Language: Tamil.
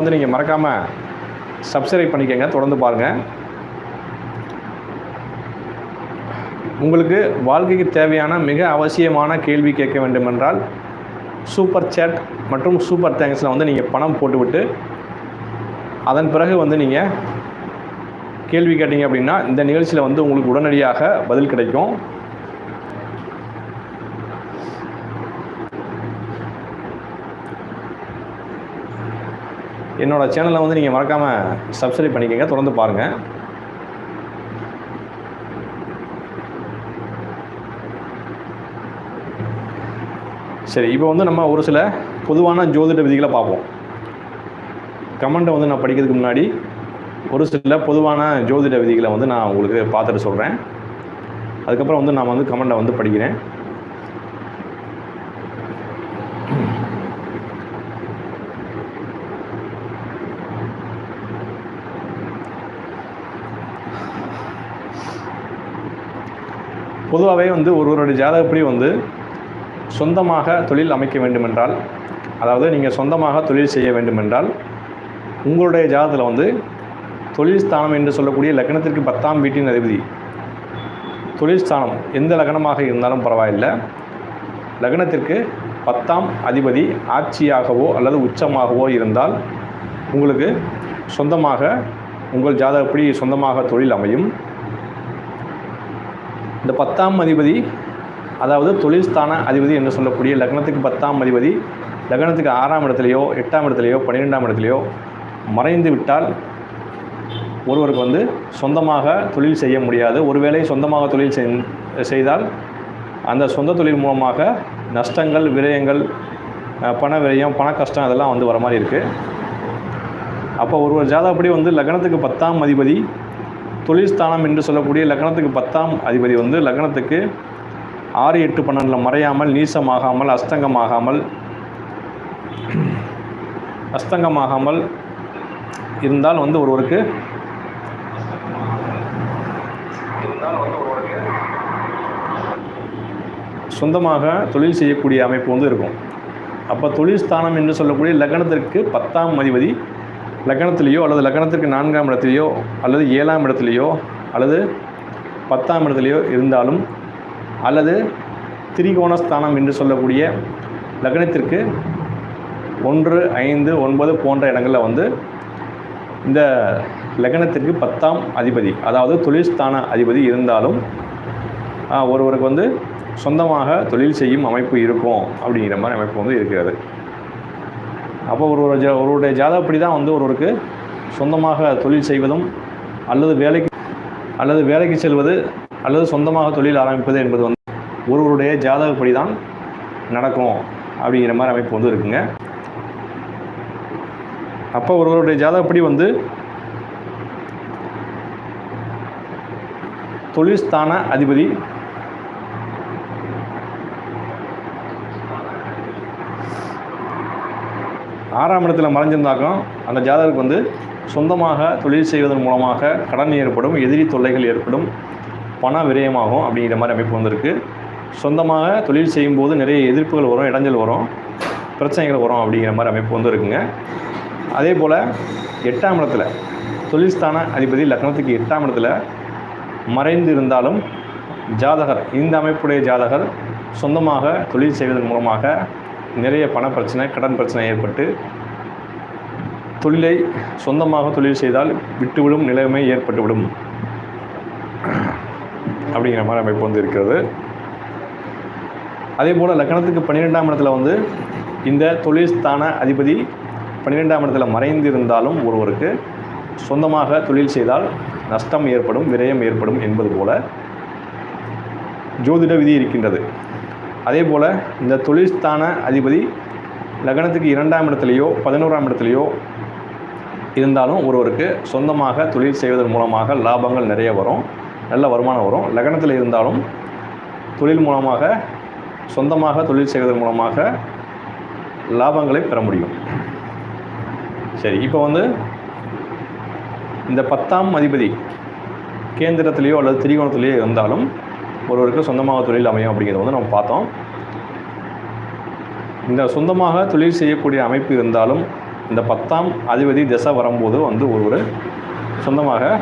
வந்து நீங்கள் மறக்காமல் சப்ஸ்கிரைப் பண்ணிக்கங்க. தொடர்ந்து பாருங்கள் உங்களுக்கு வாழ்க்கைக்கு தேவையான மிக அவசியமான கேள்வி கேட்க வேண்டுமென்றால் சூப்பர் சேட் மற்றும் சூப்பர் தேங்க்ஸில் வந்து நீங்கள் பணம் போட்டுவிட்டு அதன் பிறகு வந்து நீங்கள் கேள்வி கேட்டீங்க அப்படின்னா இந்த நிகழ்ச்சியில் வந்து உங்களுக்கு உடனடியாக பதில் கிடைக்கும். என்னோட சேனலை வந்து நீங்கள் மறக்காமல் சப்ஸ்கிரைப் பண்ணிக்கோங்க. தொடர்ந்து பாருங்கள் சரி இப்போ வந்து நம்ம ஒரு சில பொதுவான ஜோதிட விதிகளை பார்ப்போம். கமெண்ட்டை வந்து நான் படிக்கிறதுக்கு முன்னாடி ஒரு சில பொதுவான ஜோதிட விதிகளை வந்து நான் உங்களுக்கு பார்த்துட்டு சொல்கிறேன் அதுக்கப்புறம் வந்து நான் வந்து கமெண்ட்டை வந்து படிக்கிறேன். பொதுவாகவே வந்து ஒருவருடைய ஜாதகப்படி வந்து சொந்தமாக தொழில் அமைக்க வேண்டுமென்றால் அதாவது நீங்கள் சொந்தமாக தொழில் செய்ய வேண்டுமென்றால் உங்களுடைய ஜாதகத்தில் வந்து தொழில் ஸ்தானம் என்று சொல்லக்கூடிய லக்னத்திற்கு பத்தாம் வீட்டின் அதிபதி. தொழில் ஸ்தானம் எந்த லக்னமாக இருந்தாலும் பரவாயில்லை. லக்னத்திற்கு பத்தாம் அதிபதி ஆட்சியாகவோ அல்லது உச்சமாகவோ இருந்தால் உங்களுக்கு சொந்தமாக உங்கள் ஜாதகப்படி சொந்தமாக தொழில் அமையும். இந்த பத்தாம் அதிபதி அதாவது தொழில் ஸ்தான அதிபதி என்று சொல்லக்கூடிய லக்னத்துக்கு பத்தாம் அதிபதி லக்னத்துக்கு ஆறாம் இடத்துலையோ எட்டாம் இடத்துலையோ பன்னிரெண்டாம் இடத்துலையோ மறைந்து விட்டால் ஒருவருக்கு வந்து சொந்தமாக தொழில் செய்ய முடியாது. ஒருவேளை சொந்தமாக தொழில் செய்தால் அந்த சொந்த தொழில் மூலமாக நஷ்டங்கள் விரயங்கள் பண விரயம் பண கஷ்டம் அதெல்லாம் வந்து வர மாதிரி இருக்குது அப்போ ஒருவர் ஜாதகப்படி வந்து லக்னத்துக்கு பத்தாம் அதிபதி தொழில்ஸ்தானம் என்று சொல்லக்கூடிய லக்னத்துக்கு பத்தாம் அதிபதி வந்து லக்னத்துக்கு ஆறு எட்டு பன்னெண்டில் மறையாமல் நீசமாகாமல் அஸ்தங்கமாகாமல் அஸ்தங்கமாகாமல் இருந்தால் வந்து ஒருவருக்கு சொந்தமாக தொழில் செய்யக்கூடிய அமைப்பு வந்து இருக்கும். அப்போ தொழில் ஸ்தானம் என்று சொல்லக்கூடிய லக்னத்திற்கு பத்தாம் அதிபதி லக்னத்திலேயோ அல்லது லக்னத்திற்கு நான்காம் இடத்துலையோ அல்லது ஏழாம் இடத்துலையோ அல்லது பத்தாம் இடத்துலையோ இருந்தாலும் அல்லது திரிகோண ஸ்தானம் என்று சொல்லக்கூடிய லக்னத்திற்கு ஒன்று ஐந்து ஒன்பது போன்ற இடங்களில் வந்து இந்த லக்னத்திற்கு பத்தாம் அதிபதி அதாவது தொழில்ஸ்தான அதிபதி இருந்தாலும் ஒருவருக்கு வந்து சொந்தமாக தொழில் செய்யும் அமைப்பு இருக்கும் அப்படிங்கிற மாதிரி அமைப்பு வந்து இருக்கிறது. அப்போ ஒரு ஒரு ஜா ஒருவருடைய ஜாதகப்படி தான் வந்து ஒருவருக்கு சொந்தமாக தொழில் செய்வதும் அல்லது வேலைக்கு அல்லது வேலைக்கு செல்வது அல்லது சொந்தமாக தொழில் ஆரம்பிப்பது என்பது வந்து ஒருவருடைய ஜாதகப்படி தான் நடக்கும் அப்படிங்கிற மாதிரி அமைப்பு வந்து இருக்குங்க. அப்போ ஒருவருடைய ஜாதகப்படி வந்து தொழில் ஸ்தான அதிபதி ஆறாம் இடத்துல மறைஞ்சிருந்தாக்கும் அந்த ஜாதகருக்கு வந்து சொந்தமாக தொழில் செய்வதன் மூலமாக கடன் ஏற்படும் எதிரி தொல்லைகள் ஏற்படும் பண விரயமாகும் அப்படிங்கிற மாதிரி அமைப்பு வந்திருக்கு. சொந்தமாக தொழில் செய்யும்போது நிறைய எதிர்ப்புகள் வரும் இடைஞ்சல் வரும் பிரச்சனைகள் வரும் அப்படிங்கிற மாதிரி அமைப்பு வந்து இருக்குங்க அதே போல் எட்டாம் இடத்துல தொழில்ஸ்தான அதிபதி லக்னத்துக்கு எட்டாம் இடத்துல மறைந்து இருந்தாலும் ஜாதகர் இந்த அமைப்புடைய ஜாதகர் சொந்தமாக தொழில் செய்வதன் மூலமாக நிறைய பண பிரச்சனை கடன் பிரச்சனை ஏற்பட்டு தொழிலை சொந்தமாக தொழில் செய்தால் விட்டுவிடும் நிலைமை ஏற்பட்டுவிடும். அப்படிங்கிற மாதிரி அமைப்பு வந்து இருக்கிறது. அதே போல் லக்னத்துக்கு பன்னிரெண்டாம் இடத்துல வந்து இந்த தொழில் ஸ்தான அதிபதி பன்னிரெண்டாம் இடத்துல மறைந்து இருந்தாலும் ஒருவருக்கு சொந்தமாக தொழில் செய்தால் நஷ்டம் ஏற்படும் விரயம் ஏற்படும் என்பது போல ஜோதிட விதி இருக்கின்றது. அதே போல் இந்த தொழில்ஸ்தான அதிபதி லக்னத்துக்கு இரண்டாம் இடத்துலையோ பதினோராம் இடத்துலையோ இருந்தாலும் ஒருவருக்கு சொந்தமாக தொழில் செய்வதன் மூலமாக லாபங்கள் நிறைய வரும் நல்ல வருமானம் வரும். லக்னத்தில் இருந்தாலும் தொழில் மூலமாக சொந்தமாக தொழில் செய்வதன் மூலமாக லாபங்களை பெற முடியும். சரி இப்போ வந்து இந்த பத்தாம் அதிபதி கேந்திரத்திலேயோ அல்லது திரிகோணத்திலேயோ இருந்தாலும் ஒருவருக்கு சொந்தமாக தொழில் அமையும் அப்படிங்கிறத வந்து நம்ம பார்த்தோம். இந்த சொந்தமாக தொழில் செய்யக்கூடிய அமைப்பு இருந்தாலும் இந்த பத்தாம் அதிபதி திசை வரும்போது வந்து ஒருவர் சொந்தமாக